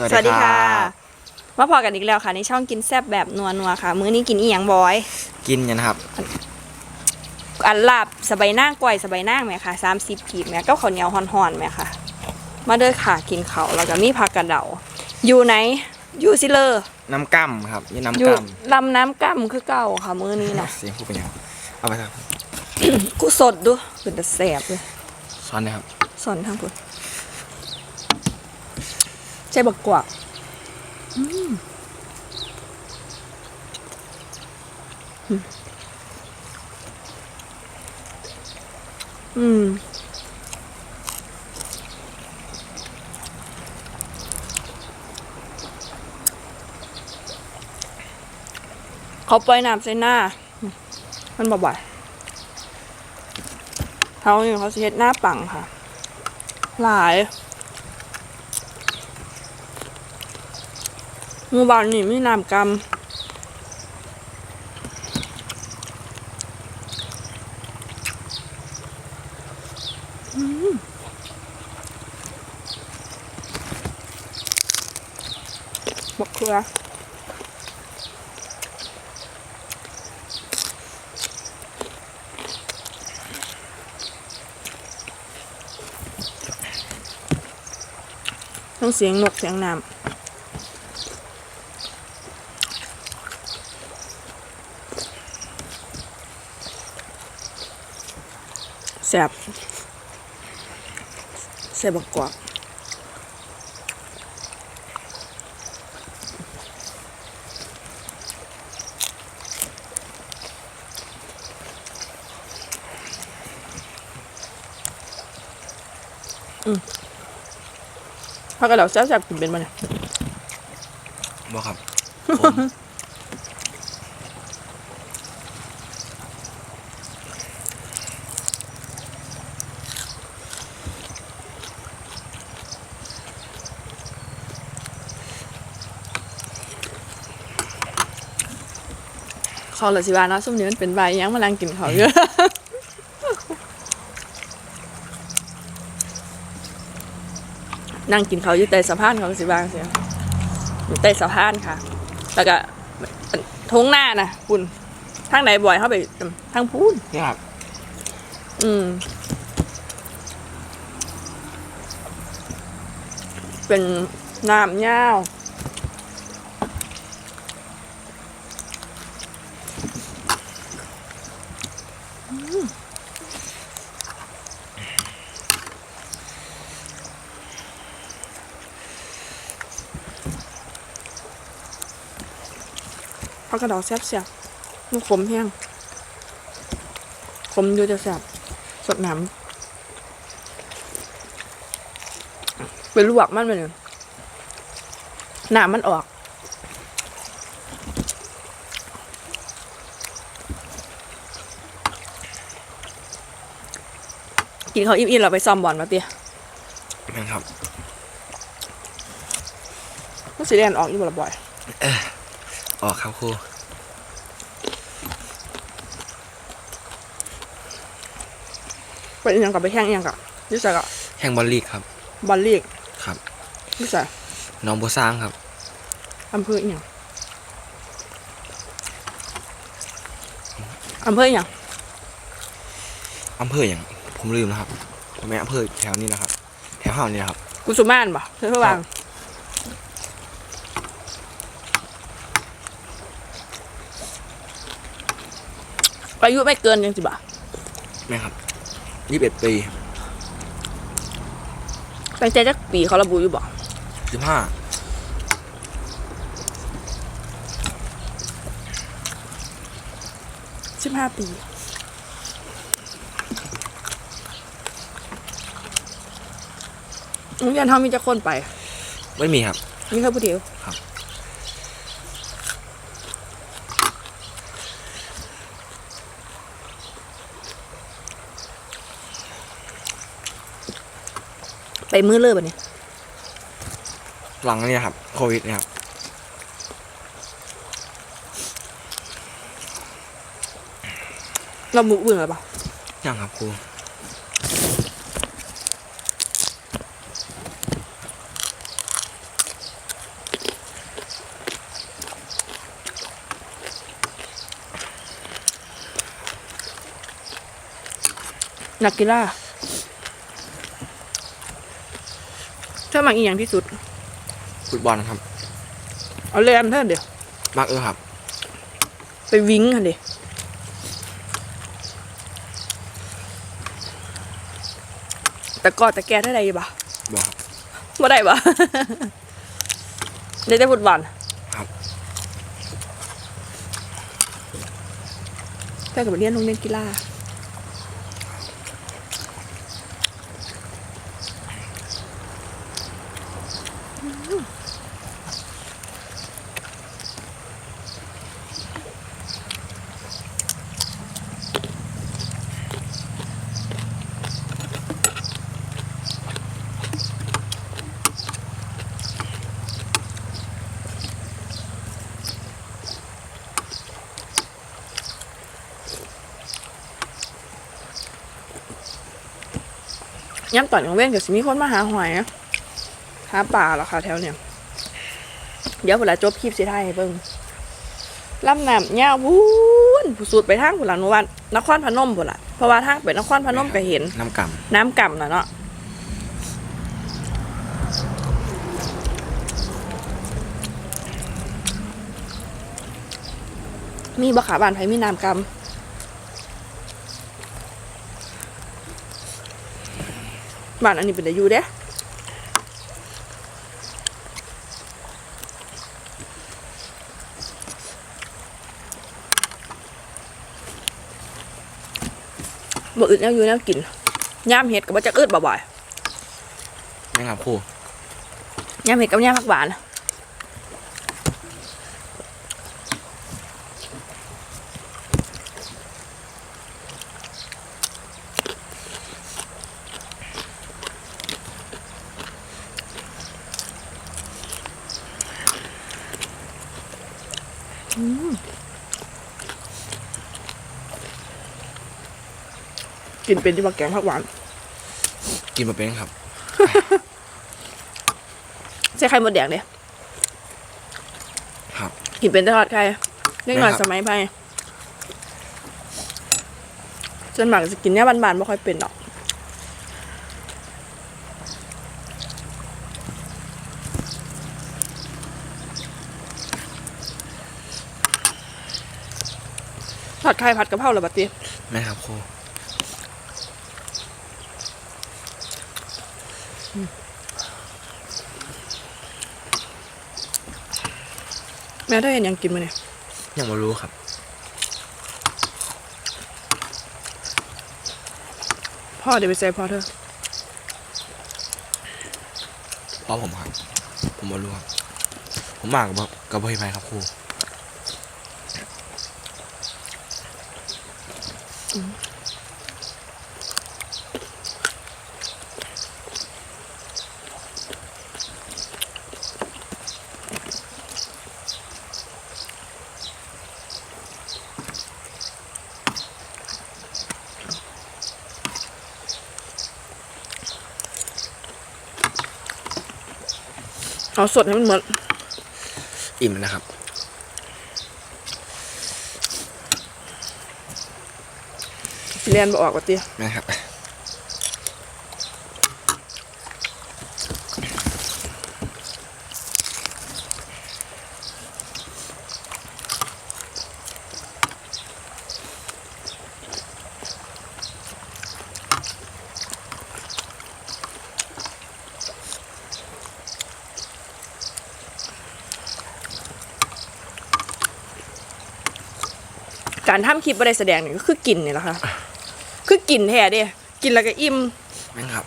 สวัสสวัสดีดีคค่ะรับมาพอกันอีกแล้วค่ะในช่องกินแซบแบบนัวนัวๆค่ะ มื้อนี้กินอีหยังบอย กินกันนะครับ อันลาบสบายนางก้อยสบายนางไหมค่ะสามสิบกีบแม่ก็ข้าวเหนียวห่อนๆไหมค่ะ มาเด้อค่ะกินเขาวแล้วก็มีผักกระเดาอยู่ไหนอยู่ซิเลอร์น้ำกั้มครับนี่อน้ำยู่กั้มลำน้ำกั้มคือเก่าค่ะมื้อนี้นะเสียงพูดเป็นยังเอาไปครับกูสดดูเป็นแต่แสบเลยซ้อนนะครับสอนทางพุ่น ใจบักกวักอืมอืมอืม เขาปล่อยน้ำใส่หน้า มันบ่อยๆเขาอยู่เขาสิเฮ็ดหน้าปังค่ะ หลาย มู่บ้านนี่ไมีน้ำกำอืมบักเขือต้องเสียงนกเสียงน้ำ แสบแสบบักกวากพักกระเดาแซ่บๆกินเป็นมันยบอกครับผม เขาละสิบาเนาะส้มนี้มันเป็นใบยังมาลังกินเขาเยอะนั่งกินเขาอยู่ใต้สะพานเขาสิบางเสียอยู่ใต้สะพานค่ะ แล้วก็ทงหน้านะคุณทางไหนบ่อยเข้าไปทางพูนนี่ครับอืม เป็นน้ำยาว ผักกระเดาแซ่บๆมันขมแห้งขมอยู่จะแซ่บสดน้ำเป็นลวกมันไปเลยน้ำมันออกกินเขาวอิ่มๆเราไปซ้อมบอลมาเตี้ยแม่นครับก็สีแดงออกอยู่บ่อย ออกครับครูไปอีกอย่างกับไปแข่งอีกอย่างกับยี่ใส่กับแข่งบอลลีกครับ บอลลีกครับยี่ใส่น้องบัวสร้างครับ อำเภออีกอย่างอำเภออีกอย่างอำเภออย่างผมลืมนะครับแม่อำเภอแถวนี้นะครับ แถวห้านี่นะครับ กุสุมานปะเพื่อวาง อายุไม่เกินยังสิบะแม่ครับยี่สิบเอ็ดปีตั้งใจจักปีเขาระบุอยู่บ่สิบห้าสิบห้าปีโรงเรียนเขามีจะคนไป ไม่มีครับมีแค่ผู้เดียวครับ ไปมือเลิบบนี้หลังเนี่ยครับ โควิดเนี่ยครับ เราหมูอื่นหรือเปล่ายังครับครูนักกีฬา ชอบมักอีกอย่างที่สุด ฟุตบอลครับ เอาเล่นเท่าเดียวมากเออครับ ไปวิ่งค่ะดิแต่กอดแต่แกเท่าไรบ่บอกครับ บ่ได้บ่ ได้แต่ฟุตบอลครับ แต่กับเรียนโรงเรียนกีฬา ย่ำตอนกลางเว้นก็สิมีคนมาหาหอยนะหาป่าเหรอคะแถวเนี่ย เดี๋ยวเวลาจบคลิปสิไทยให้เบิ่งลำน้ำยาวพูนผู้สุดไปทางผู้หลังนวันนครพนมพุ่นล่ะเพราะว่าทางไปนครพนมก็เห็น น้ำกน้ำก่ำน่ะเนาะมีบะขาบานไผมีน้ำกำ บ้านอันนี้เป็นแต่อยู่เด้บ่อึดแนวอยู่แนวกินย่ามเห็ดกับว่าจะอึดบ่อยำนะครับครูๆย่ามเห็ดกับย่ามผักหวาน กินเป็นที่ว่าแกงผักหวาน กินมาเป็นครับใส่ไข่มดแดงเนี่ยครับ กินเป็นตลอดไข่เล็กหน่อยไม่ครับสมัยไปจนหมากจะกินเนี่ยบานๆไม่ค่อยเป็นหรอกผัดไข่ผัดกะเพราเหรือบัดตีแม่ครับครู แม่ได้เห็นยังกินมาเนี่ยยังไม่รู้ครับพ่อเดี๋ยวไปใส่พ่อเธอเพราะผมครับ ผมไม่รู้ครับผมมากับกับเพื่อนครับครู เอาสดให้มันเหมือนอิ่มนะครับสิเรียนบออกบัดตีแม่ครับ การทำคลิปอะไรแสดงนี่ก็คือกินนี่แหละค่ะ คือกินแท้เด้กินแล้วก็อิ่มแม่ครับ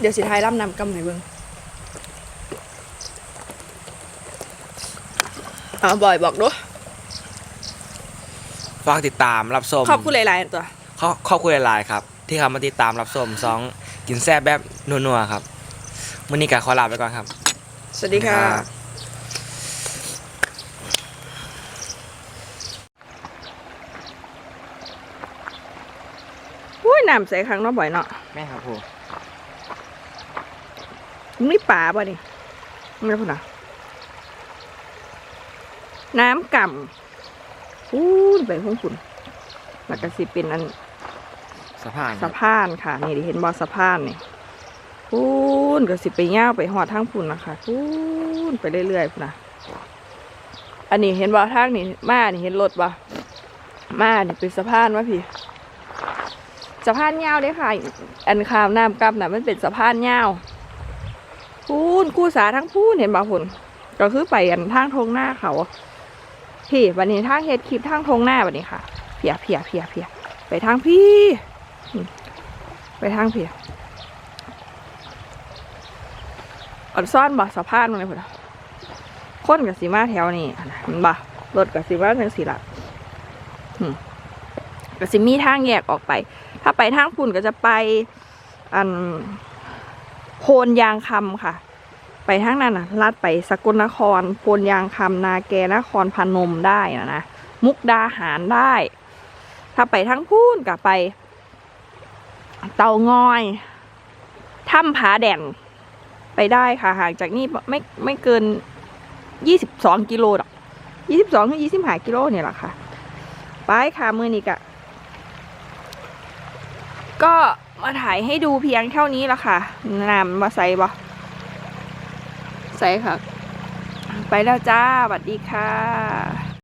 เดี๋ยวสิทายร่ำนำกำไหนเบิ่ง อ่าบ่อยบอกด้วยฝากติดตามรับชมขอบคุณหลายๆตัวขอขอบคุณหลายๆครับ ที่เขามาติดตามรับชมซองกินแซ่บแบบนัวๆครับวันนี้กะขอลาไปก่อนครับ สวัสดีค่ะอุ้ยน้ำใส่ครั้งน้อบ่อยเนาะแม่ครับผมมีป่าป่ะนี่ไม่พูดนะ น้ำก่ำอู้นไปห้องฝุ่นแล้วก็สิเป็นอันสะพานสะพานค่ะ นี่ดิเห็นบอสะพานนี่พูนก็สิไปย่าวไปหอดทางพุ่นนะคะพูนไปเรื่อยๆพุ่นนะอันนี้เห็นบอทางนี่มานี่เห็นรถบ่มานี่เป็นสะพานวะพี่สะพานยาวเด้ค่ะ อันขามน้ำกับน่ะมันเป็นสะพานยาวพูนกู้สาทั้งพูนเห็นบ่พุ่นก็คือไปอันทางทงหน้าเขา พี่วันนี้ทางเฮ็ดคลิปทางทงหน้าวันนี้ค่ะ เพียเพียเพียเพียไปทางพี่ ไปทางเพียอ่อนซ่อนบ่สะพานมาเลยพุ่นน่ะคนกับสีมาแถวนี้อันบ่รถกับสีมาทางสีละกับสีมีทางแยกออกไป ถ้าไปทางปุ่นก็จะไป อันโพนยางคำค่ะ ไปทางนั้นน่ะลัดไปสกลนครโพนยางคำนาแกนครพนมได้นะนะมุกดาหารได้ ถ้าไปทางพูนกับไป เตางอยถ้ำผาแด่นไปได้ค่ะห่างจากนี่ไม่ไม่เกินยี่สิบสองกิโลหรอกยี่สิบสองถึงยี่สิบห้ากิโลเนี่ยแหละค่ะไปค่ะมือนี้กะก็มาถ่ายให้ดูเพียงเท่านี้ละค่ะนำมาใส่บ่ ใส่ค่ะ ไปแล้วจ้าสวัสดีค่ะ